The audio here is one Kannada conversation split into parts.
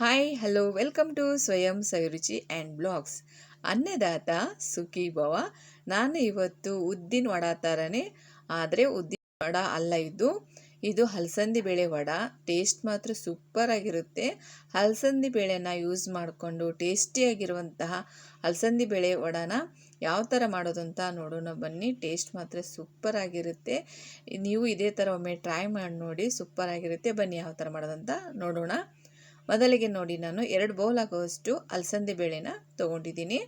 ಹಾಯ್ ಹಲೋ ವೆಲ್ಕಮ್ ಟು ಸ್ವಯಂ ಸವಿರುಚಿ ಆ್ಯಂಡ್ ಬ್ಲಾಗ್ಸ್ ಅನ್ನದಾತ ಸುಖಿ ಭವ ನಾನು ಇವತ್ತು ಉದ್ದಿನ ವಡ ಥರನೇ ಆದರೆ ಉದ್ದಿನ ವಡ ಅಲ್ಲ ಇದು ಇದು ಹಲಸಂದಿ ಬೇಳೆ ವಡ ಟೇಸ್ಟ್ ಮಾತ್ರ ಸೂಪರ್ ಆಗಿರುತ್ತೆ ಹಲಸಂದಿ ಬೇಳೆನ ಯೂಸ್ ಮಾಡಿಕೊಂಡು ಟೇಸ್ಟಿಯಾಗಿರುವಂತಹ ಹಲಸಂದಿ ಬೇಳೆ ವಡನ ಯಾವ ಥರ ಮಾಡೋದು ಅಂತ ನೋಡೋಣ ಬನ್ನಿ ಟೇಸ್ಟ್ ಮಾತ್ರ ಸೂಪರ್ ಆಗಿರುತ್ತೆ ನೀವು ಇದೇ ಥರ ಒಮ್ಮೆ ಟ್ರೈ ಮಾಡಿ ನೋಡಿ ಸೂಪರ್ ಆಗಿರುತ್ತೆ ಬನ್ನಿ ಯಾವ ಥರ ಮಾಡೋದಂತ ನೋಡೋಣ ಮೊದಲಿಗೆ ನೋಡಿ ನಾನು ಎರಡು ಬೌಲ್ ಆಗುವಷ್ಟು ಅಲಸಂದಿ ಬೇಳೆನ ತೊಗೊಂಡಿದ್ದೀನಿ.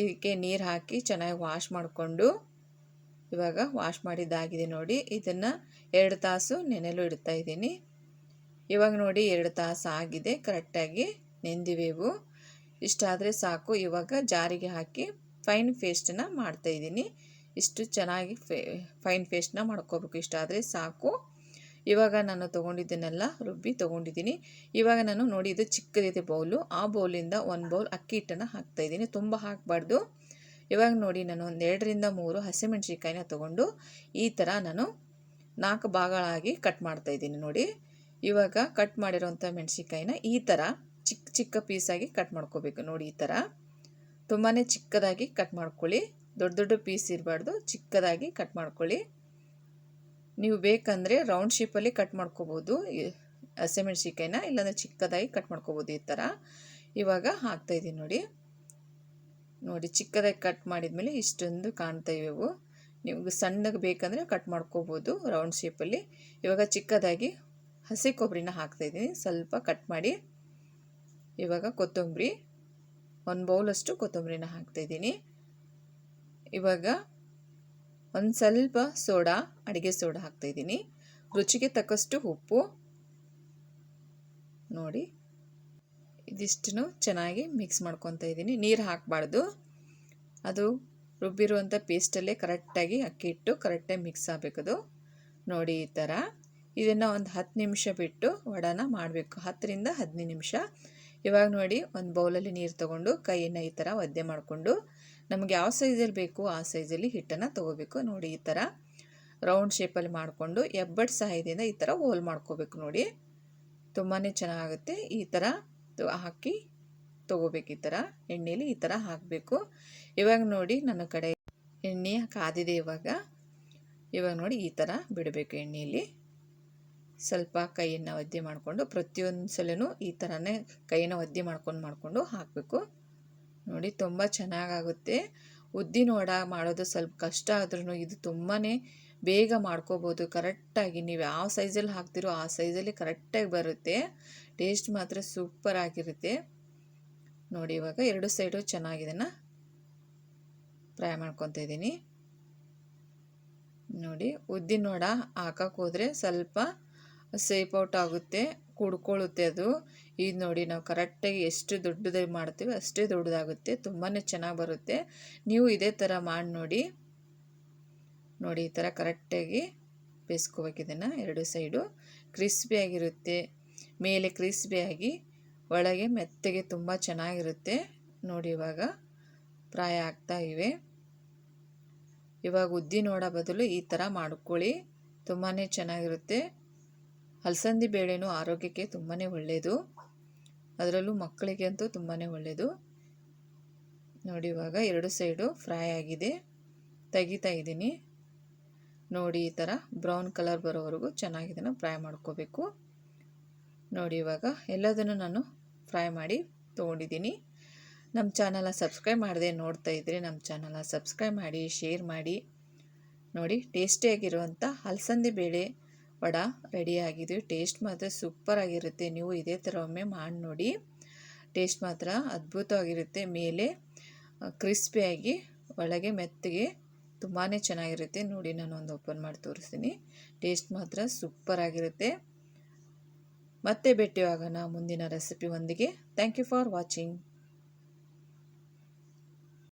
ಇದಕ್ಕೆ ನೀರು ಹಾಕಿ ಚೆನ್ನಾಗಿ ವಾಶ್ ಮಾಡಿಕೊಂಡು, ಇವಾಗ ವಾಶ್ ಮಾಡಿದ್ದಾಗಿದೆ ನೋಡಿ, ಇದನ್ನು ಎರಡು ತಾಸು ನೆನೆಲು ಇಡ್ತಾ ಇದ್ದೀನಿ. ಇವಾಗ ನೋಡಿ ಎರಡು ತಾಸು ಆಗಿದೆ ಕರೆಕ್ಟಾಗಿ ನೆಂದಿವೆವು ಇಷ್ಟಾದರೆ ಸಾಕು, ಇವಾಗ ಜಾರಿಗೆ ಹಾಕಿ ಫೈನ್ ಫೇಸ್ಟನ್ನ ಮಾಡ್ತಾಯಿದ್ದೀನಿ ಇಷ್ಟು ಚೆನ್ನಾಗಿ ಫೈನ್ ಫೇಸ್ಟನ್ನ ಮಾಡ್ಕೋಬೇಕು ಇಷ್ಟಾದರೆ ಸಾಕು. ಇವಾಗ ನಾನು ತೊಗೊಂಡಿದ್ದನ್ನೆಲ್ಲ ರುಬ್ಬಿ ತೊಗೊಂಡಿದ್ದೀನಿ. ಇವಾಗ ನಾನು ನೋಡಿ ಇದು ಚಿಕ್ಕದಿದೆ ಬೌಲು. ಆ ಬೌಲಿಂದ ಒಂದು ಬೌಲ್ ಅಕ್ಕಿ ಹಿಟ್ಟನ್ನು ಹಾಕ್ತಾಯಿದ್ದೀನಿ ತುಂಬ ಹಾಕಬಾರ್ದು. ಇವಾಗ ನೋಡಿ ನಾನು ಒಂದು ಎರಡರಿಂದ ಮೂರು ಹಸಿಮೆಣ್ಸಿಕಾಯಿನ ತೊಗೊಂಡು ಈ ಥರ ನಾನು ನಾಲ್ಕು ಭಾಗಗಳಾಗಿ ಕಟ್ ಮಾಡ್ತಾಯಿದ್ದೀನಿ ನೋಡಿ. ಇವಾಗ ಕಟ್ ಮಾಡಿರೋಂಥ ಮೆಣಸಿಕಾಯಿನ ಈ ಥರ ಚಿಕ್ಕ ಚಿಕ್ಕ ಪೀಸಾಗಿ ಕಟ್ ಮಾಡ್ಕೋಬೇಕು ನೋಡಿ ಈ ಥರ. ತುಂಬಾ ಚಿಕ್ಕದಾಗಿ ಕಟ್ ಮಾಡ್ಕೊಳ್ಳಿ. ದೊಡ್ಡ ದೊಡ್ಡ ಪೀಸ್ ಇರಬಾರ್ದು. ಚಿಕ್ಕದಾಗಿ ಕಟ್ ಮಾಡ್ಕೊಳ್ಳಿ. ನೀವು ಬೇಕಂದರೆ ರೌಂಡ್ ಶೇಪಲ್ಲಿ ಕಟ್ ಮಾಡ್ಕೋಬೋದು. ಹಸಿಮೆಣ್ಸಿಕಾಯಿನ ಇಲ್ಲಾಂದರೆ ಚಿಕ್ಕದಾಗಿ ಕಟ್ ಮಾಡ್ಕೋಬೋದು ಈ ಥರ ಇವಾಗ ಹಾಕ್ತಾಯಿದ್ದೀನಿ ನೋಡಿ. ನೋಡಿ, ಚಿಕ್ಕದಾಗಿ ಕಟ್ ಮಾಡಿದ್ಮೇಲೆ ಇಷ್ಟೊಂದು ಕಾಣ್ತಾ ಇವೆವು ನಿಮ್ಗೆ ಸಣ್ಣಗೆ ಬೇಕಂದರೆ ಕಟ್ ಮಾಡ್ಕೋಬೋದು ರೌಂಡ್ ಶೇಪಲ್ಲಿ ಇವಾಗ ಚಿಕ್ಕದಾಗಿ ಹಸಿ ಕೊಬ್ಬರಿನ ಹಾಕ್ತಾಯಿದ್ದೀನಿ ಸ್ವಲ್ಪ ಕಟ್ ಮಾಡಿ. ಇವಾಗ ಕೊತ್ತಂಬರಿ, ಒಂದು ಬೌಲಷ್ಟು ಕೊತ್ತಂಬರಿನ ಹಾಕ್ತಾಯಿದ್ದೀನಿ ಇವಾಗ ಒಂದು ಸ್ವಲ್ಪ ಸೋಡಾ, ಅಡುಗೆ ಸೋಡಾ ಹಾಕ್ತಾಯಿದ್ದೀನಿ ರುಚಿಗೆ ತಕ್ಕಷ್ಟು ಉಪ್ಪು. ನೋಡಿ, ಇದಿಷ್ಟನ್ನು ಚೆನ್ನಾಗಿ ಮಿಕ್ಸ್ ಮಾಡ್ಕೊತಾ ಇದ್ದೀನಿ. ನೀರು ಹಾಕಬಾರ್ದು. ಅದು ರುಬ್ಬಿರುವಂಥ ಪೇಸ್ಟಲ್ಲೇ ಕರೆಕ್ಟಾಗಿ ಅಕ್ಕಿ ಇಟ್ಟು ಕರೆಕ್ಟಾಗಿ ಮಿಕ್ಸ್ ಆಗಬೇಕದು. ನೋಡಿ, ಈ ಥರ ಇದನ್ನು ಒಂದು ಹತ್ತು ನಿಮಿಷ ಬಿಟ್ಟು ವಡಾನ ಮಾಡಬೇಕು. ಹತ್ತರಿಂದ ಹದಿನೈದು ನಿಮಿಷ. ಇವಾಗ ನೋಡಿ, ಒಂದು ಬೌಲಲ್ಲಿ ನೀರು ತೊಗೊಂಡು ಕೈಯನ್ನು ಈ ಥರ ಒದ್ದೆ ಮಾಡಿಕೊಂಡು ನಮಗೆ ಯಾವ ಸೈಜಲ್ಲಿ ಬೇಕು, ಆ ಸೈಜಲ್ಲಿ ಹಿಟ್ಟನ್ನು ತೊಗೋಬೇಕು. ನೋಡಿ ಈ ಥರ ರೌಂಡ್ ಶೇಪಲ್ಲಿ ಮಾಡಿಕೊಂಡು ಎಬ್ಬಟ್ ಸಹಾಯದಿಂದ ಈ ಥರ ಹೋಲ್ ಮಾಡ್ಕೋಬೇಕು ನೋಡಿ. ತುಂಬಾ ಚೆನ್ನಾಗುತ್ತೆ. ಈ ಥರ ಹಾಕಿ ತೊಗೋಬೇಕು ಈ ಥರ ಎಣ್ಣೆಲಿ ಈ ಥರ ಹಾಕಬೇಕು. ಇವಾಗ ನೋಡಿ ನನ್ನ ಕಡೆ ಎಣ್ಣೆ ಕಾದಿದೆ ಇವಾಗ. ಇವಾಗ ನೋಡಿ ಈ ಥರ ಬಿಡಬೇಕು ಎಣ್ಣೆಯಲ್ಲಿ ಸ್ವಲ್ಪ ಕೈಯನ್ನು ಒದ್ದೆ ಮಾಡಿಕೊಂಡು ಪ್ರತಿಯೊಂದು ಸಲನೂ ಈ ಥರನೇ ಕೈಯನ್ನು ಒದ್ದೆ ಮಾಡ್ಕೊಂಡು ಮಾಡಿಕೊಂಡು ಹಾಕಬೇಕು. ನೋಡಿ ತುಂಬ ಚೆನ್ನಾಗಾಗುತ್ತೆ. ಉದ್ದಿನ ವಡ ಮಾಡೋದು ಸ್ವಲ್ಪ ಕಷ್ಟ ಆದ್ರೂ ಇದು ತುಂಬಾ ಬೇಗ ಮಾಡ್ಕೋಬೋದು. ಕರೆಕ್ಟಾಗಿ ನೀವು ಯಾವ ಸೈಜಲ್ಲಿ ಹಾಕ್ತಿರೋ ಆ ಸೈಜಲ್ಲಿ ಕರೆಕ್ಟಾಗಿ ಬರುತ್ತೆ. ಟೇಸ್ಟ್ ಮಾತ್ರ ಸೂಪರ್ ಆಗಿರುತ್ತೆ. ನೋಡಿ ಇವಾಗ ಎರಡು ಸೈಡು ಚೆನ್ನಾಗಿದೆನ ಫ್ರೈ ಮಾಡ್ಕೊತ ಇದ್ದೀನಿ. ನೋಡಿ ಉದ್ದಿನ ವಡ ಹಾಕೋಕ್ಕೋದ್ರೆ ಸ್ವಲ್ಪ ಸೇಪ್ ಔಟ್ ಆಗುತ್ತೆ. ಕುಡ್ಕೊಳ್ಳುತ್ತೆ ಅದು. ಇದು ನೋಡಿ ನಾವು ಕರೆಕ್ಟಾಗಿ ಎಷ್ಟು ದೊಡ್ಡದಾಗಿ ಮಾಡ್ತೀವಿ ಅಷ್ಟೇ ದೊಡ್ಡದಾಗುತ್ತೆ ತುಂಬಾ ಚೆನ್ನಾಗಿ ಬರುತ್ತೆ. ನೀವು ಇದೇ ಥರ ಮಾಡಿ ನೋಡಿ. ನೋಡಿ ಈ ಥರ ಕರೆಕ್ಟಾಗಿ ಬೇಯಿಸ್ಕೋಬೇಕು ಇದನ್ನು ಎರಡು ಸೈಡು. ಕ್ರಿಸ್ಪಿಯಾಗಿರುತ್ತೆ ಮೇಲೆ ಕ್ರಿಸ್ಪಿಯಾಗಿ ಒಳಗೆ ಮೆತ್ತಗೆ ತುಂಬ ಚೆನ್ನಾಗಿರುತ್ತೆ. ನೋಡಿ ಇವಾಗ ಪ್ರಾಯ ಆಗ್ತಾ ಇವೆ. ಇವಾಗ ಉದ್ದಿ ನೋಡೋ ಬದಲು ಈ ಥರ ಮಾಡ್ಕೊಳ್ಳಿ ತುಂಬಾ ಚೆನ್ನಾಗಿರುತ್ತೆ. ಅಲಸಂದಿ ಬೇಳೆನೂ ಆರೋಗ್ಯಕ್ಕೆ ತುಂಬಾ ಒಳ್ಳೆಯದು ಅದರಲ್ಲೂ ಮಕ್ಕಳಿಗೆ ಅಂತೂ ತುಂಬಾ ಒಳ್ಳೆಯದು ನೋಡಿ, ಇವಾಗ ಎರಡು ಸೈಡು ಫ್ರೈ ಆಗಿದೆ. ತೆಗಿತಾ ಇದ್ದೀನಿ. ನೋಡಿ, ಈ ಥರ ಬ್ರೌನ್ ಕಲರ್ ಬರೋವರೆಗೂ ಚೆನ್ನಾಗಿದನ್ನು ಫ್ರೈ ಮಾಡ್ಕೋಬೇಕು. ನೋಡಿ, ಇವಾಗ ಎಲ್ಲದನ್ನು ನಾನು ಫ್ರೈ ಮಾಡಿ ತೊಗೊಂಡಿದ್ದೀನಿ. ನಮ್ಮ ಚಾನಲ ಸಬ್ಸ್ಕ್ರೈಬ್ ಮಾಡದೆ ನೋಡ್ತಾ ಇದ್ದರೆ ನಮ್ಮ ಚಾನಲ ಸಬ್ಸ್ಕ್ರೈಬ್ ಮಾಡಿ, ಶೇರ್ ಮಾಡಿ. ನೋಡಿ, ಟೇಸ್ಟಿಯಾಗಿರುವಂಥ ಅಲಸಂದಿ ಬೇಳೆ ವಡ ರೆಡಿಯಾಗಿದೆ ಟೇಸ್ಟ್ ಮಾತ್ರ ಸೂಪರ್ ಆಗಿರುತ್ತೆ. ನೀವು ಇದೇ ಥರ ಒಮ್ಮೆ ಮಾಡಿ ನೋಡಿ. ಟೇಸ್ಟ್ ಮಾತ್ರ ಅದ್ಭುತವಾಗಿರುತ್ತೆ. ಮೇಲೆ ಕ್ರಿಸ್ಪಿಯಾಗಿ ಒಳಗೆ ಮೆತ್ತಗೆ ತುಂಬಾ ಚೆನ್ನಾಗಿರುತ್ತೆ. ನೋಡಿ ನಾನು ಒಂದು ಓಪನ್ ಮಾಡಿ ತೋರಿಸ್ತೀನಿ. ಟೇಸ್ಟ್ ಮಾತ್ರ ಸೂಪರ್ ಆಗಿರುತ್ತೆ. ಮತ್ತೆ ಭೇಟಿಯಾಗೋಣ ಮುಂದಿನ ರೆಸಿಪಿ ಒಂದಿಗೆ. Thank you for watching